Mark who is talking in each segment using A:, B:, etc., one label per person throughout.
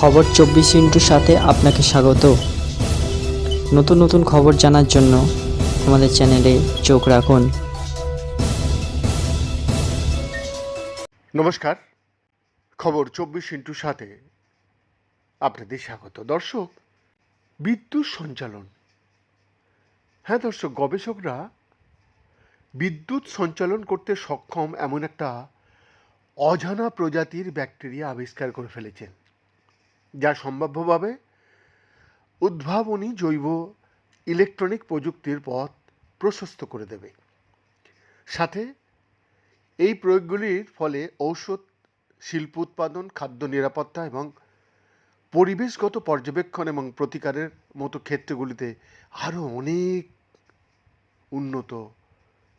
A: খবর চব্বিশ ইন্টুর সাথে আপনাকে স্বাগত। নতুন নতুন খবর জানার জন্য আমাদের চ্যানেলে চোখ রাখুন।
B: নমস্কার। খবর চব্বিশ ইন্টুর সাথে আপনাদের স্বাগত। দর্শক, বিদ্যুৎ সঞ্চালন। হ্যাঁ দর্শক, গবেষকরা বিদ্যুৎ সঞ্চালন করতে সক্ষম এমন একটা অজানা প্রজাতির ব্যাকটেরিয়া আবিষ্কার করে ফেলেছেন। যা সম্ভাব্যভাবে উদ্ভাবনী জৈব ইলেকট্রনিক প্রযুক্তির পথ প্রশস্ত করে দেবে। সাথে এই প্রয়োগগুলির ফলে ঔষধ, শিল্প উৎপাদন, খাদ্য নিরাপত্তা এবং পরিবেশগত পর্যবেক্ষণ এবং প্রতিকারের মতো ক্ষেত্রগুলিতে আরও অনেক উন্নত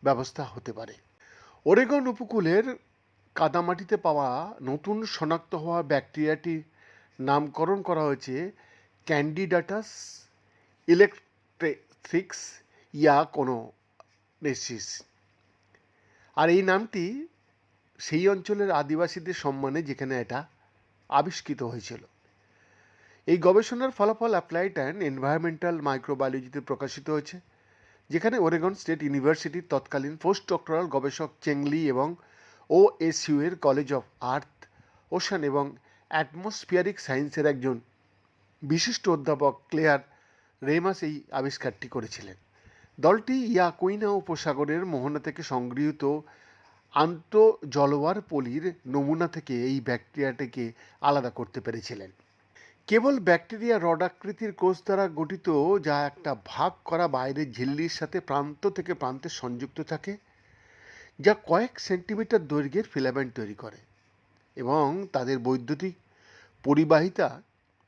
B: ব্যবস্থা হতে পারে। ওরেগন উপকূলের কাদামাটিতে পাওয়া নতুন শনাক্ত হওয়া ব্যাকটেরিয়াটির নামকরণ করা হয়েছে ক্যান্ডিডাটাস ইলেকট্রিক্স ইয়া কোনো নেসিস আর এই নামটি সেই অঞ্চলের আদিবাসীদের সম্মানে যেখানে এটা আবিষ্কৃত হয়েছিল। এই গবেষণার ফলাফল অ্যাপ্লাইড অ্যান্ড এনভায়রনমেন্টাল মাইক্রোবায়োলজিতে প্রকাশিত হয়েছে, যেখানে ওরেগন স্টেট ইউনিভার্সিটির তৎকালীন পোস্ট ডক্টরাল গবেষক চেংলি এবং ও এস ইউ এর কলেজ অফ আর্থ ওশান এবং অ্যাটমসফিয়ারিক সায়েন্সের একজন বিশিষ্ট অধ্যাপক ক্লেয়ার রেমাস এই আবিষ্কারটি করেছিলেন। দলটি ইয়াকুইনা উপসাগরের মোহনা থেকে সংগৃহীত আন্ত জলওয়ার পলির নমুনা থেকে এই ব্যাকটেরিয়াটিকে আলাদা করতে পেরেছিলেন। কেবল ব্যাকটেরিয়া রডাকৃতির কোষ দ্বারা গঠিত, যা একটা ভাগ করা বাইরের ঝিল্লির সাথে প্রান্ত থেকে প্রান্তে সংযুক্ত থাকে, যা কয়েক সেন্টিমিটার দৈর্ঘ্যের ফিলামেন্ট তৈরি করে। এবং তাদের বৈদ্যুতিক পরিবাহিতা,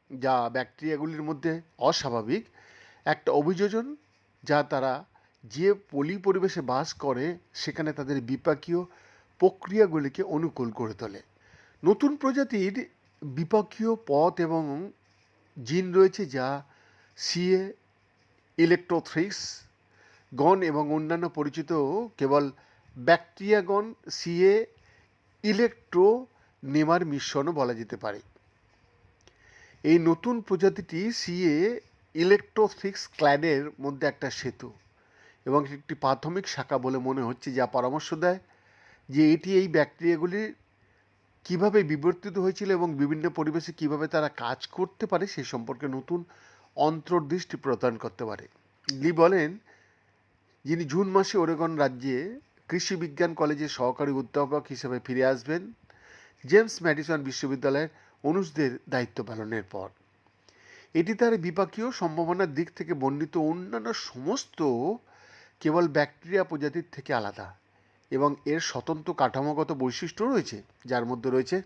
B: যা ব্যাকটেরিয়াগুলির মধ্যে অস্বাভাবিক, একটা অভিযোজন যা তারা যে পলি পরিবেশে বাস করে, সেখানে তাদের বিপাকীয় প্রক্রিয়াগুলিকে অনুকূল করে তোলে। নতুন প্রজাতির বিপাকীয় পথ এবং জিন রয়েছে যা সিএ ইলেকট্রোথ্রিক্স গণ এবং অন্যান্য পরিচিত কেবল ব্যাকটেরিয়াগণ, সিএ, ইলেকট্রো নেমার মিশ্রণও বলা যেতে পারে। এই নতুন প্রজাতিটি সিএ ইলেকট্রোথিক্স ক্ল্যাডের মধ্যে একটা সেতু এবং একটি প্রাথমিক শাখা বলে মনে হচ্ছে যা পরামর্শ দেয় যে এটি এই ব্যাকটেরিয়াগুলি কীভাবে বিবর্তিত হয়েছিল এবং বিভিন্ন পরিবেশে কীভাবে তারা কাজ করতে পারে সে সম্পর্কে নতুন অন্তর্দৃষ্টি প্রদান করতে পারে। লি বলেন, যিনি জুন মাসে ওরেগন রাজ্যে কৃষি বিজ্ঞান কলেজের সহকারী অধ্যাপক হিসেবে ফিরে আসবেন জেমস ম্যাডিসন বিশ্ববিদ্যালয়ের অনুষদের দায়িত্ব পালনের পর। এটি তার বিপাকীয় সম্ভাবনার দিক থেকে বর্ণিত অন্যান্য সমস্ত কেবল ব্যাকটেরিয়া প্রজাতির থেকে আলাদা এবং এর স্বতন্ত্র কাঠামোগত বৈশিষ্ট্য রয়েছে, যার মধ্যে রয়েছে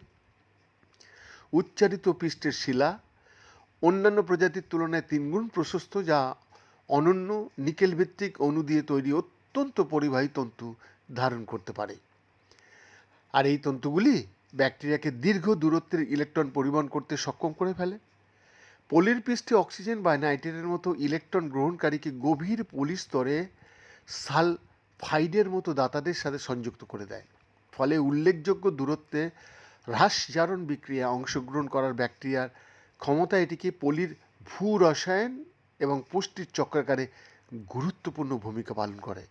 B: উচ্চারিত পৃষ্ঠের শিলা, অন্যান্য প্রজাতির তুলনায় তিনগুণ প্রশস্ত যা অনন্য নিকেল ভিত্তিক অণু দিয়ে তৈরি অত্যন্ত পরিবাহী তন্তু ধারণ করতে পারে। আর এই তন্তুগুলি ব্যাকটেরিয়াকে দীর্ঘ দূরত্বের ইলেকট্রন পরিবহন করতে সক্ষম করে ফেলে। পলির পৃষ্ঠে অক্সিজেন বা নাইট্রেটের মতো ইলেকট্রন গ্রহণকারীকে গভীর পলি স্তরে সালফাইডের মতো দাতাদের সাথে সংযুক্ত করে দেয়। ফলে উল্লেখযোগ্য দূরত্বে হ্রাস জারণ বিক্রিয়া অংশগ্রহণ করার ব্যাকটেরিয়ার ক্ষমতা এটিকে পলির ভূ রসায়ন এবং পুষ্টির চক্রাকারে গুরুত্বপূর্ণ ভূমিকা পালন করে।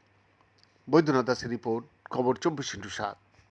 B: বৈদ্যনাথ দাসের রিপোর্ট, খবর চব্বিশ ইন্টু সাত।